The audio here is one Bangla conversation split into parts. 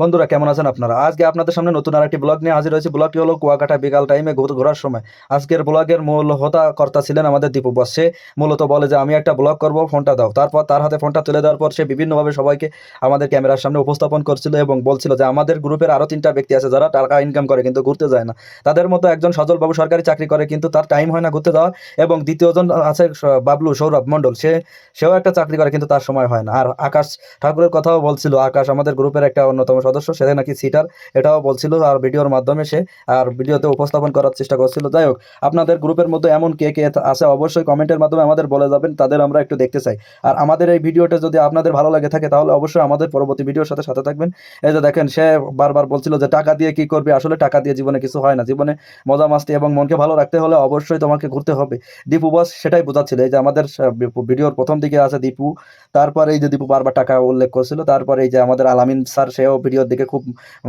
বন্ধুরা, কেমন আছেন আপনারা? আজকে আপনাদের সামনে নতুন আরেকটি ব্লগ নিয়ে হাজির হয়েছে। ব্লগটি হলো কুয়াকাটা বিকাল টাইমে ঘুর- ঘোরার সময়। আজকের ব্লগের মূল হতা কর্তা ছিলেন আমাদের দীপু বস। সে মূলত বলে যে, আমি একটা ব্লগ করব ফোনটা দাও। তারপর তার হাতে ফোনটা তুলে দেওয়ার পর সে বিভিন্নভাবে সবাইকে আমাদের ক্যামেরার সামনে উপস্থাপন করছিল এবং বলছিল যে, আমাদের গ্রুপের আরও তিনটা ব্যক্তি আছে যারা টাকা ইনকাম করে কিন্তু ঘুরতে যায় না। তাদের মতো একজন সজলবাবু সরকারি চাকরি করে কিন্তু তার টাইম হয় না ঘুরতে যাওয়ার এবং দ্বিতীয়জন আছে বাবলু সৌরভ মণ্ডল। সে, সেও একটা চাকরি করে কিন্তু তার সময় হয় না। আর আকাশ ঠাকুরের কথাও বলছিল, আকাশ আমাদের গ্রুপের একটা অন্যতম সদস্য সে নাকি সিটার এটাও বলছিল আর ভিডিওর মাধ্যমে সে আর ভিডিওতে উপস্থাপন করার চেষ্টা করছিল। যাই হোক, আপনাদের গ্রুপের মধ্যে এমন কে কে আছে অবশ্যই কমেন্টের মাধ্যমে আমাদের বলে যাবেন, তাদের আমরা একটু দেখতে চাই। আর আমাদের এই ভিডিওটা যদি আপনাদের ভালো লাগে থাকে, তাহলে অবশ্যই আমাদের পরবর্তী ভিডিওর সাথে সাথে থাকবেন। এই যে দেখেন, সে বারবার বলছিল যে টাকা দিয়ে কি করবে, আসলে টাকা দিয়ে জীবনে কিছু হয় না। জীবনে মজা, মাস্তি এবং মনকে ভালো রাখতে হলে অবশ্যই তোমাকে ঘুরতে হবে। দীপু বস সেটাই বোঝাচ্ছিল। এই যে আমাদের ভিডিওর প্রথম দিকে আছে দীপু, তারপরে এই যে দীপু বারবার টাকা উল্লেখ করছিল, তারপরে এই যে আমাদের আলামিন স্যার, সেও ভিডিওর দিকে খুব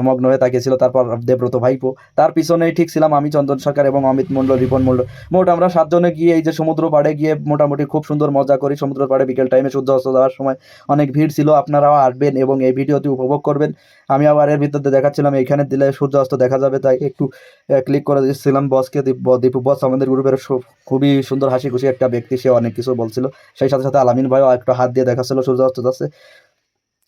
মগ্ন হয়ে তাকিয়েছিল, তারপর দেবব্রত ভাইপো। তার পিছনেই ঠিক ছিলাম আমি, চন্দন সরকার এবং অমিত মণ্ডল, রিপন মণ্ডল। মোট আমরা সাতজনে গিয়ে এই যে সমুদ্র পাড়ে গিয়ে মোটামুটি খুব সুন্দর মজা করি। সমুদ্র পাড়ে বিকেল টাইমে সূর্য অস্ত যাওয়ার সময় অনেক ভিড় ছিল। আপনারাও আসবেন এবং এই ভিডিওটি উপভোগ করবেন। আমি আবার এর ভিতরে দেখাচ্ছিলাম এইখানে দিলে সূর্য অস্ত দেখা যাবে, তাই একটু ক্লিক করে দিচ্ছিলাম বসকে। দীপু বস আমাদের গ্রুপের খুবই সুন্দর হাসি খুশি একটা ব্যক্তি, সে অনেক কিছু বলছিল। সেই সাথে সাথে আলামিন ভাইও একটু হাত দিয়ে দেখাচ্ছিল, সূর্য অস্ত যাচ্ছে।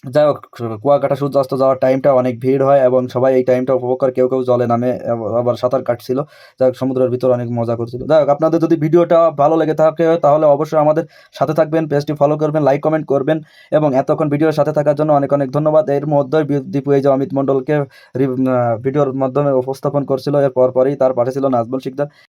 যাই হোক, কুয়াকাটা সূর্য অস্ত যাওয়ার টাইমটা অনেক ভিড় হয় এবং সবাই এই টাইমটা উপভোগ করে। কেউ কেউ জলে নামে, আবার সাঁতার কাটছিল। যাই হোক, সমুদ্রের ভিতর অনেক মজা করছিল। যাই হোক, আপনাদের যদি ভিডিওটা ভালো লেগে থাকে, তাহলে অবশ্যই আমাদের সাথে থাকবেন পেজটি ফলো করবেন লাইক কমেন্ট করবেন এবং এতক্ষণ ভিডিওর সাথে থাকার জন্য অনেক অনেক ধন্যবাদ। এর মধ্যে দীপু, এই যে অমিত মণ্ডলকে ভিডিওর মাধ্যমে উপস্থাপন করছিল, এর পর পরই তার পাঠিয়েছিল নাজমুল শিকদার।